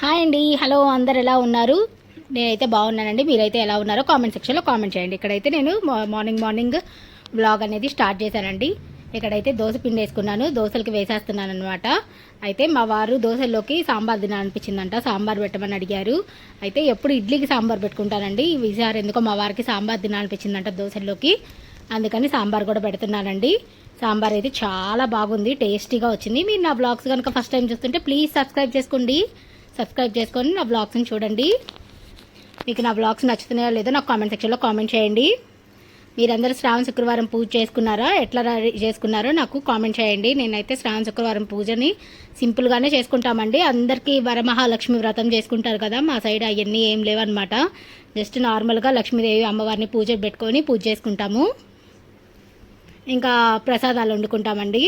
Hi అండి. Hello అందరు ఎలా ఉన్నారు? నేనైతే బాగున్నానండి. మీరైతే ఎలా ఉన్నారో కామెంట్ సెక్షన్లో కామెంట్ చేయండి. ఇక్కడైతే నేను మార్నింగ్ మార్నింగ్ బ్లాగ్ అనేది స్టార్ట్ చేశానండి. ఇక్కడైతే దోశ పిండి వేసుకున్నాను. దోశలకి వేసేస్తున్నాను అనమాట అయితే మా వారు దోశల్లోకి సాంబార్ తినాలనిపించిందంట. సాంబార్ పెట్టమని అడిగారు. అయితే ఎప్పుడు ఇడ్లీకి సాంబార్ పెట్టుకుంటానండి. ఈసారి ఎందుకో మా వారికి సాంబార్ తినాలనిపించిందంట దోశల్లోకి. అందుకని సాంబార్ కూడా పెడుతున్నానండి. సాంబార్ అయితే చాలా బాగుంది. టేస్టీగా వచ్చింది. మీరు నా బ్లాగ్స్ కనుక ఫస్ట్ టైం చూస్తుంటే ప్లీజ్ సబ్స్క్రైబ్ చేసుకోండి. సబ్స్క్రైబ్ చేసుకొని నా బ్లాగ్స్ని చూడండి. మీకు నా బ్లాగ్స్ నచ్చుతున్నాయో లేదో నాకు కామెంట్ సెక్షన్లో కామెంట్ చేయండి. మీరందరూ శ్రావణ శుక్రవారం పూజ చేసుకున్నారా? ఎట్లా రెడీ చేసుకున్నారో నాకు కామెంట్ చేయండి. నేనైతే శ్రావణ శుక్రవారం పూజని సింపుల్గానే చేసుకుంటామండి. అందరికీ వరమహాలక్ష్మి వ్రతం చేసుకుంటారు కదా మా సైడ్ అవన్నీ ఏం లేవన్నమాట. జస్ట్ నార్మల్గా లక్ష్మీదేవి అమ్మవారిని పూజ పెట్టుకొని పూజ చేసుకుంటాము. ఇంకా ప్రసాదాలు వండుకుంటామండి.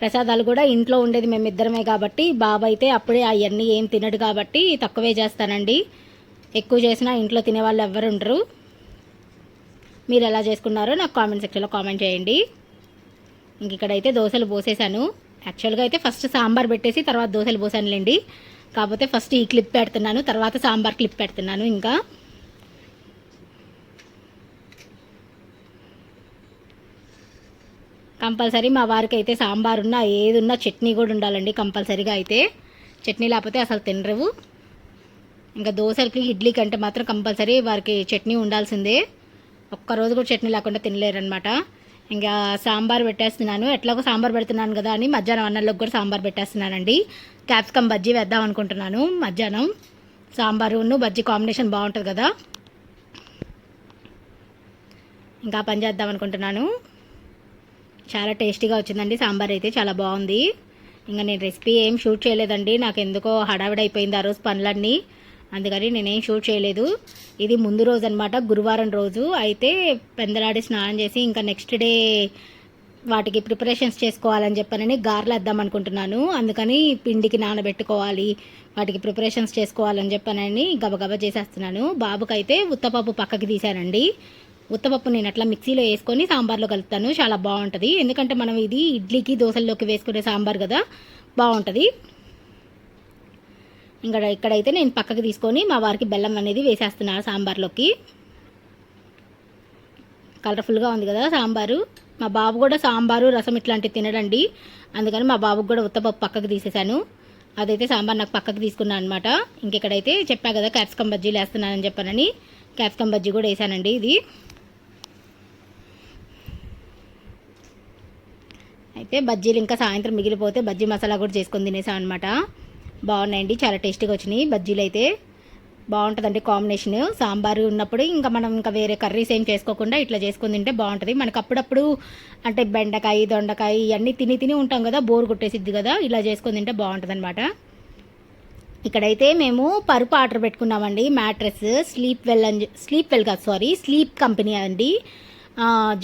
ప్రసాదాలు కూడా ఇంట్లో ఉండేది మేమిద్దరమే కాబట్టి బాబు అయితే అప్పుడే అవన్నీ ఏం తినడు కాబట్టి తక్కువే చేస్తానండి. ఎక్కువ చేసినా ఇంట్లో తినేవాళ్ళు ఎవ్వరు ఉండరు. మీరు ఎలా చేసుకున్నారో నాకు కామెంట్ సెక్షన్లో కామెంట్ చేయండి. ఇంక ఇక్కడైతే దోశలు పోసేసాను యాక్చువల్గా అయితే ఫస్ట్ సాంబార్ పెట్టేసి తర్వాత దోశలు పోసానులేండి. కాకపోతే ఫస్ట్ ఈ క్లిప్ పెడుతున్నాను తర్వాత సాంబార్ క్లిప్ పెడుతున్నాను ఇంకా. కంపల్సరీ మా వారికి అయితే సాంబార్ ఉన్నా ఏది ఉన్నా చట్నీ కూడా ఉండాలండి కంపల్సరీగా అయితే. చట్నీ లేకపోతే అసలు తినరు. ఇంకా దోశలకి ఇడ్లీ కంటే మాత్రం కంపల్సరీ వారికి చట్నీ ఉండాల్సిందే. ఒక్కరోజు కూడా చట్నీ లేకుండా తినలేరనమాట ఇంకా సాంబార్ పెట్టేస్తున్నాను. ఎట్లాగో సాంబార్ పెడుతున్నాను కదా అని మధ్యాహ్నం అన్నంలోకి కూడా సాంబార్ పెట్టేస్తున్నానండి. క్యాప్సికమ్ బజ్జీ వేద్దాం అనుకుంటున్నాను మధ్యాహ్నం. సాంబారును బజ్జీ కాంబినేషన్ బాగుంటుంది కదా. ఇంకా పని చేద్దాం అనుకుంటున్నాను. చాలా టేస్టీగా వచ్చిందండి సాంబార్ అయితే చాలా బాగుంది. ఇంకా నేను రెసిపీ ఏం షూట్ చేయలేదండి నాకు ఎందుకో హడావిడి అయిపోయింది ఆ రోజు పనులన్నీ. అందుకని నేనేం షూట్ చేయలేదు. ఇది ముందు రోజు అనమాట గురువారం రోజు. అయితే పెందలాడి స్నానం చేసి ఇంకా నెక్స్ట్ డే వాటికి ప్రిపరేషన్స్ చేసుకోవాలని చెప్పనని గారెలు వేద్దాం అనుకుంటున్నాను. అందుకని పిండికి నానబెట్టుకోవాలి వాటికి ప్రిపరేషన్స్ చేసుకోవాలని చెప్పనని గబగబా చేసేస్తున్నాను. బాబుకైతే ఉత్తపప్పు పక్కకి తీశానండి. ఉత్తపప్పు నేను అట్లా మిక్సీలో వేసుకొని సాంబార్లో కలుపుతాను. చాలా బాగుంటుంది. ఎందుకంటే మనం ఇది ఇడ్లీకి దోశల్లోకి వేసుకునే సాంబార్ కదా బాగుంటుంది. ఇంకా ఇక్కడైతే నేను పక్కకి తీసుకొని మా వారికి బెల్లం అనేది వేసేస్తున్నాను సాంబార్లోకి. కలర్ఫుల్గా ఉంది కదా సాంబారు. మా బాబు కూడా సాంబారు రసం ఇట్లాంటివి తినడండి. అందుకని మా బాబుకి కూడా ఉత్తపప్పు పక్కకి తీసేశాను. అదైతే సాంబార్ నాకు పక్కకి తీసుకున్నాను అనమాట ఇంకెక్కడైతే చెప్పా కదా క్యాప్సికమ్ బజ్జీలు వేస్తున్నానని చెప్పానని. క్యాప్సికమ్ బజ్జీ కూడా వేసానండి ఇది. అయితే బజ్జీలు ఇంకా సాయంత్రం మిగిలిపోతే బజ్జీ మసాలా కూడా చేసుకొని తినేసాం అనమాట బాగున్నాయండి చాలా టేస్టీగా వచ్చినాయి బజ్జీలు అయితే. బాగుంటుందండి కాంబినేషన్ సాంబారు ఉన్నప్పుడు ఇంకా మనం ఇంకా వేరే కర్రీస్ ఏం చేసుకోకుండా ఇట్లా చేసుకుని తింటే బాగుంటుంది. మనకు అప్పుడప్పుడు అంటే బెండకాయ దొండకాయ ఇవన్నీ తిని తిని ఉంటాం కదా బోర్ కొట్టేసిద్ది కదా ఇలా చేసుకుని తింటే బాగుంటుంది అనమాట ఇక్కడైతే మేము పరుపు ఆర్డర్ పెట్టుకున్నామండి మ్యాట్రెస్ స్లీప్ వెల్ అని స్లీప్ వెల్ కాదు సారీ స్లీప్ కంపెనీ అండి.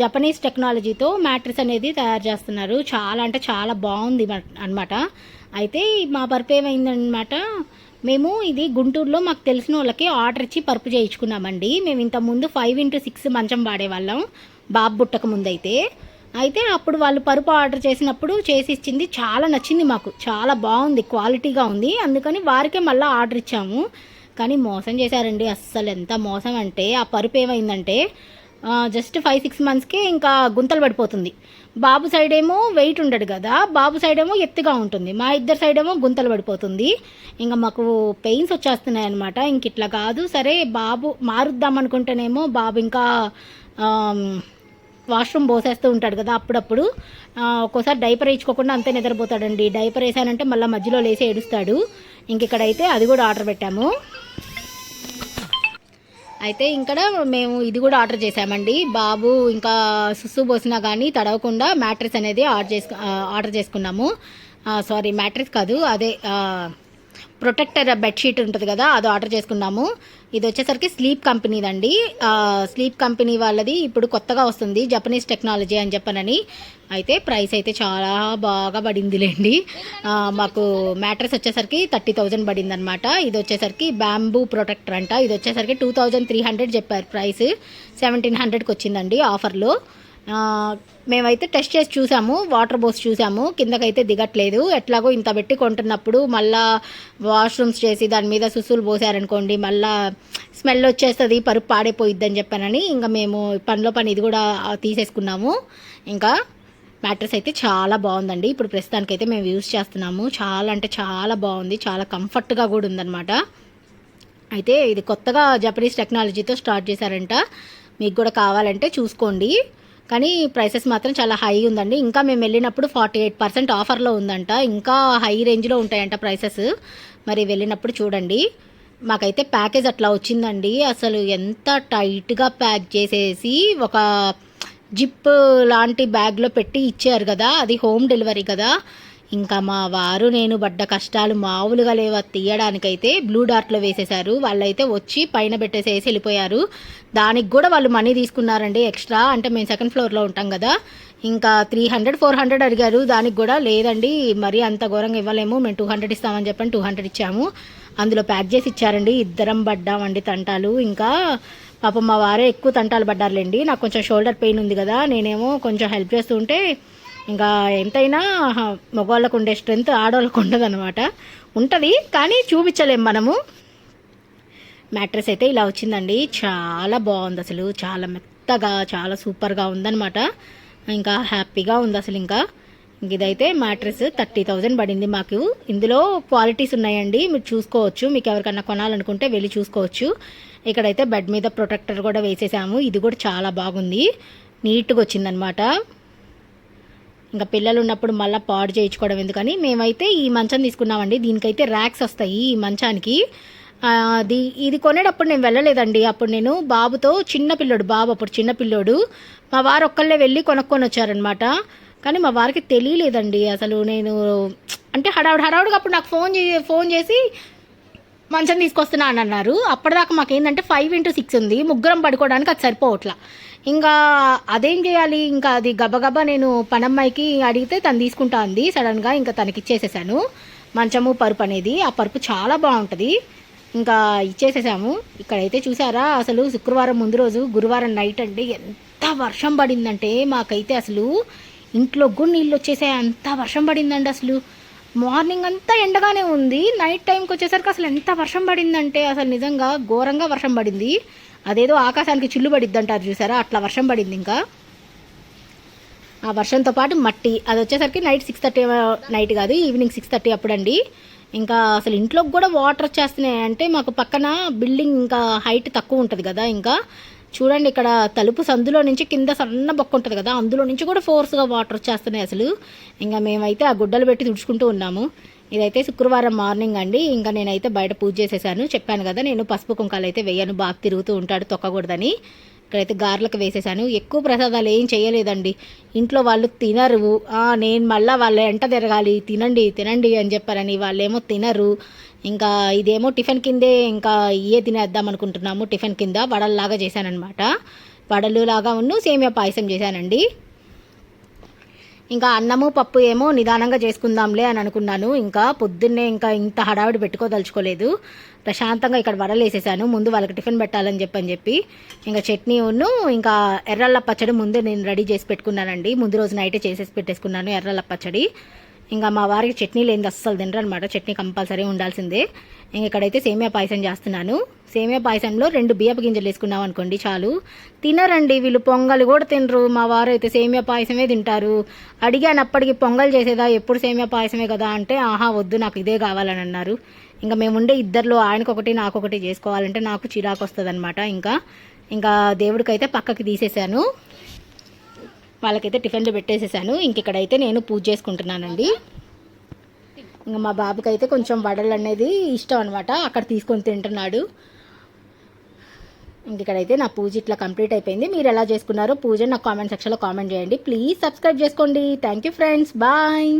జపనీస్ టెక్నాలజీతో మ్యాట్రెస్ అనేది తయారు చేస్తున్నారు. చాలా అంటే చాలా బాగుంది అనమాట అయితే మా పరుపు ఏమైందనమాట మేము ఇది గుంటూరులో మాకు తెలిసిన వాళ్ళకి ఆర్డర్ ఇచ్చి పరుపు చేయించుకున్నామండి. మేము ఇంతకుముందు ముందు ఫైవ్ ఇంటూ సిక్స్ మంచం వాడేవాళ్ళం బాబు పుట్టక ముందైతే. అయితే అప్పుడు వాళ్ళు పరుపు ఆర్డర్ చేసినప్పుడు చేసి ఇచ్చింది చాలా నచ్చింది మాకు. చాలా బాగుంది క్వాలిటీగా ఉంది. అందుకని వారికే మళ్ళీ ఆర్డర్ ఇచ్చాము. కానీ మోసం చేశారండి అస్సలు ఎంత మోసం అంటే ఆ పరుపు ఏమైందంటే జస్ట్ ఫైవ్ సిక్స్ మంత్స్కి ఇంకా గుంతలు పడిపోతుంది. బాబు సైడ్ ఏమో వెయిట్ ఉండడు కదా బాబు సైడ్ ఏమో ఎత్తుగా ఉంటుంది. మా ఇద్దరు సైడ్ ఏమో గుంతలు పడిపోతుంది. ఇంకా మాకు పెయిన్స్ వచ్చేస్తున్నాయి అనమాట ఇంక ఇట్లా కాదు సరే బాబు మారుద్దాం అనుకుంటేనేమో బాబు ఇంకా వాష్రూమ్ పోసేస్తూ ఉంటాడు కదా అప్పుడప్పుడు. ఒక్కోసారి డైపర్ వేయించుకోకుండా అంతే నిద్రపోతాడండి. డైపర్ వేసానంటే మళ్ళీ మధ్యలో లేసి ఏడుస్తాడు. ఇంక ఇక్కడైతే అది కూడా ఆర్డర్ పెట్టాము. అయితే ఇక్కడ మేము ఇది కూడా ఆర్డర్ చేసామండి బాబు ఇంకా సుస్సు పోసినా కానీ తడవకుండా మ్యాట్రెస్ అనేది ఆర్డర్ చేసుకు ఆర్డర్ చేసుకున్నాము. సారీ మ్యాట్రెస్ కాదు అదే ప్రొటెక్టర్ బెడ్షీట్ ఉంటుంది కదా అది ఆర్డర్ చేసుకున్నాము. ఇది వచ్చేసరికి స్లీప్ కంపెనీదండి. స్లీప్ కంపెనీ వాళ్ళది ఇప్పుడు కొత్తగా వస్తుంది జపనీస్ టెక్నాలజీ అని చెప్పనని. అయితే ప్రైస్ అయితే చాలా బాగా పడిందిలేండి. మాకు మ్యాట్రెస్ వచ్చేసరికి థర్టీ థౌజండ్ పడింది అనమాట ఇది వచ్చేసరికి బ్యాంబూ ప్రొటెక్టర్ అంట. ఇది వచ్చేసరికి టూ థౌజండ్ త్రీ హండ్రెడ్ చెప్పారు ప్రైస్. సెవెంటీన్ హండ్రెడ్కి వచ్చిందండి ఆఫర్లో. మేమైతే టెస్ట్ చేసి చూసాము వాటర్ బోస్ చూసాము కిందకైతే దిగట్లేదు. ఎట్లాగో ఇంత పెట్టి కొంటున్నప్పుడు మళ్ళా వాష్రూమ్స్ చేసి దాని మీద సుసులు పోసారనుకోండి మళ్ళా స్మెల్ వచ్చేస్తుంది పరుపు పాడైపోయిద్ది అని చెప్పానని ఇంకా మేము పనిలో పని ఇది కూడా తీసేసుకున్నాము. ఇంకా మ్యాట్రస్ అయితే చాలా బాగుందండి. ఇప్పుడు ప్రస్తుతానికైతే మేము యూజ్ చేస్తున్నాము. చాలా అంటే చాలా బాగుంది. చాలా కంఫర్ట్గా కూడా ఉందన్నమాట. అయితే ఇది కొత్తగా జపనీస్ టెక్నాలజీతో స్టార్ట్ చేశారంట. మీకు కూడా కావాలంటే చూసుకోండి. కానీ ప్రైసెస్ మాత్రం చాలా హై ఉందండి. ఇంకా మేము వెళ్ళినప్పుడు ఫార్టీ ఎయిట్ పర్సెంట్ ఆఫర్లో ఉందంట. ఇంకా హై రేంజ్లో ఉంటాయంట ప్రైసెస్. మరి వెళ్ళినప్పుడు చూడండి. మాకైతే ప్యాకేజ్ అట్లా వచ్చిందండి. అసలు ఎంత టైట్గా ప్యాక్ చేసేసి ఒక జిప్ లాంటి బ్యాగ్లో పెట్టి ఇచ్చారు కదా. అది హోమ్ డెలివరీ కదా. ఇంకా మా వారు నేను పడ్డ కష్టాలు మామూలుగా లేవా తీయడానికైతే బ్లూ డార్ట్లో వేసేశారు. వాళ్ళైతే వచ్చి పైన పెట్టేసేసి వెళ్ళిపోయారు. దానికి కూడా వాళ్ళు మనీ తీసుకున్నారండి ఎక్స్ట్రా. అంటే మేము సెకండ్ ఫ్లోర్లో ఉంటాం కదా. ఇంకా త్రీ హండ్రెడ్ ఫోర్ హండ్రెడ్ అడిగారు. దానికి కూడా లేదండి మరీ అంత ఘోరంగా ఇవ్వలేము. మేము టూ హండ్రెడ్ ఇస్తామని చెప్పని టూ హండ్రెడ్ ఇచ్చాము. అందులో ప్యాక్ చేసి ఇచ్చారండి. ఇద్దరం పడ్డామండి తంటాలు. ఇంకా పాపం మా వారే ఎక్కువ తంటాలు పడ్డారులేండి. నాకు కొంచెం షోల్డర్ పెయిన్ ఉంది కదా. నేనేమో కొంచెం హెల్ప్ చేస్తుంటే ఇంకా ఎంతైనా మగవాళ్ళకు ఉండే స్ట్రెంత్ ఆడవాళ్ళకు ఉండదు అనమాట ఉంటుంది కానీ చూపించలేం మనము. మ్యాట్రెస్ అయితే ఇలా వచ్చిందండి. చాలా బాగుంది అసలు. చాలా మెత్తగా చాలా సూపర్గా ఉందన్నమాట. ఇంకా హ్యాపీగా ఉంది అసలు ఇంకా. ఇదైతే మ్యాట్రెస్ థర్టీ థౌజండ్ పడింది మాకు. ఇందులో క్వాలిటీస్ ఉన్నాయండి. మీరు చూసుకోవచ్చు. మీకు ఎవరికన్నా కొనాలనుకుంటే వెళ్ళి చూసుకోవచ్చు. ఇక్కడైతే బెడ్ మీద ప్రొటెక్టర్ కూడా వేసేసాము. ఇది కూడా చాలా బాగుంది. నీట్గా వచ్చిందనమాట ఇంకా పిల్లలు ఉన్నప్పుడు మళ్ళీ పాడు చేయించుకోవడం ఎందుకని మేమైతే ఈ మంచం తీసుకున్నామండి. దీనికైతే ర్యాక్స్ వస్తాయి ఈ మంచానికి. అది ఇది కొనేటప్పుడు నేను వెళ్ళలేదండి. అప్పుడు నేను బాబుతో చిన్న పిల్లోడు బాబు అప్పుడు చిన్న పిల్లోడు మా వారు ఒక్కళ్ళే వెళ్ళి కొనుక్కొని వచ్చారనమాట కానీ మా వారికి తెలియలేదండి. అసలు నేను అంటే హడావుడు హడావుడిగా అప్పుడు నాకు ఫోన్ చే ఫోన్ చేసి మంచం తీసుకొస్తున్నా అని అన్నారు. అప్పటిదాకా మాకు ఏంటంటే ఫైవ్ ఇంటూ సిక్స్ ఉంది. ముగ్గురం పడుకోవడానికి అది సరిపోవట్లా. ఇంకా అదేం చేయాలి? ఇంకా అది గబగబా నేను పనమ్మాయికి అడిగితే తను తీసుకుంటా అంది. సడన్గా ఇంకా తనకి ఇచ్చేసేసాను. మంచము పరుపు అనేది. ఆ పరుపు చాలా బాగుంటుంది. ఇంకా ఇచ్చేసేసాము. ఇక్కడైతే చూసారా? అసలు శుక్రవారం ముందు రోజు గురువారం నైట్ అంటే ఎంత వర్షం పడిందంటే మాకైతే అసలు ఇంట్లో కూడా నీళ్ళు వచ్చేసాయి. అంత వర్షం పడిందండి అసలు. మార్నింగ్ అంతా ఎండగానే ఉంది. నైట్ టైంకి వచ్చేసరికి అసలు ఎంత వర్షం పడిందంటే అసలు నిజంగా ఘోరంగా వర్షం పడింది. అదేదో ఆకాశానికి చిల్లు పడిద్ది అంటారు చూసారా? అట్లా వర్షం పడింది ఇంకా. ఆ వర్షంతో పాటు మట్టి. అది వచ్చేసరికి నైట్ సిక్స్ థర్టీ నైట్ కాదు ఈవినింగ్ సిక్స్ థర్టీ అప్పుడండి. ఇంకా అసలు ఇంట్లోకి కూడా వాటర్ వచ్చేస్తున్నాయి. అంటే మాకు పక్కన బిల్డింగ్ ఇంకా హైట్ తక్కువ ఉంటుంది కదా ఇంకా. చూడండి ఇక్కడ తలుపు సందులో నుంచి కింద సన్న బొక్క ఉంటుంది కదా అందులో నుంచి కూడా ఫోర్స్గా వాటర్ వచ్చేస్తున్నాయి అసలు. ఇంకా మేమైతే ఆ గుడ్డలు పెట్టి తుడుచుకుంటూ ఉన్నాము. ఇదైతే శుక్రవారం మార్నింగ్ అండి. ఇంకా నేనైతే బయట పూజ చేసేసాను. చెప్పాను కదా నేను పసుపు కుంకాలు అయితే వేయను. బాగా తిరుగుతూ ఉంటాడు తొక్కకూడదని. ఇక్కడైతే గార్లకు వేసేసాను. ఎక్కువ ప్రసాదాలు ఏం చేయలేదండి. ఇంట్లో వాళ్ళు తినరు. నేను మళ్ళీ వాళ్ళ ఎంట తిరగాలి. తినండి తినండి అని చెప్పారని వాళ్ళేమో తినరు. ఇంకా ఇదేమో టిఫిన్ కిందే ఇంకా ఇయే తినేద్దాం అనుకుంటున్నాము టిఫిన్ కింద వడల్లాగా చేశానమాట వడలు లాగా ఉన్ను సేమియా పాయసం చేశానండి. ఇంకా అన్నము పప్పు ఏమో నిదానంగా చేసుకుందాంలే అని అనుకున్నాను. ఇంకా పొద్దున్నే ఇంకా ఇంత హడావిడి పెట్టుకోదలుచుకోలేదు. ప్రశాంతంగా ఇక్కడ వడలు వేసేసాను ముందు వాళ్ళకి టిఫిన్ పెట్టాలని చెప్పని చెప్పి ఇంకా చట్నీ ఉన్ను ఇంకా ఎర్రల్ల పచ్చడి ముందే నేను రెడీ చేసి పెట్టుకున్నానండి. ముందు రోజు నైటే చేసేసి పెట్టేసుకున్నాను ఎర్రల్ల పచ్చడి. ఇంకా మా వారికి చట్నీ లేనిది అస్సలు తినరు అనమాట చట్నీ కంపల్సరీ ఉండాల్సిందే. ఇంక ఇక్కడైతే సేమియా పాయసం చేస్తున్నాను. సేమియా పాయసంలో రెండు బియ్యపు గింజలు వేసుకున్నాం అనుకోండి చాలు. తినరండి వీళ్ళు పొంగల్ కూడా తినరు. మా వారు అయితే సేమియా పాయసమే తింటారు. అడిగానప్పటికీ పొంగల్ చేసేదా? ఎప్పుడు సేమియా పాయసమే కదా అంటే ఆహా వద్దు నాకు ఇదే కావాలని అన్నారు. ఇంకా మేముండే ఇద్దరిలో ఆయనకొకటి నాకొకటి చేసుకోవాలంటే నాకు చిరాకు వస్తుంది ఇంకా ఇంకా దేవుడికైతే పక్కకి తీసేశాను. వాళ్ళకైతే టిఫిన్లు పెట్టేసేసాను. ఇంక ఇక్కడైతే నేను పూజ చేసుకుంటున్నానండి. ఇంకా మా బాబుకి అయితే కొంచెం వడలు అనేది ఇష్టం అనమాట అక్కడ తీసుకొని తింటున్నాడు. ఇంక ఇక్కడైతే నా పూజ ఇట్లా కంప్లీట్ అయిపోయింది. మీరు ఎలా చేసుకున్నారో పూజ నాకు కామెంట్ సెక్షన్లో కామెంట్ చేయండి. ప్లీజ్ సబ్స్క్రైబ్ చేసుకోండి. Thank you friends. బాయ్.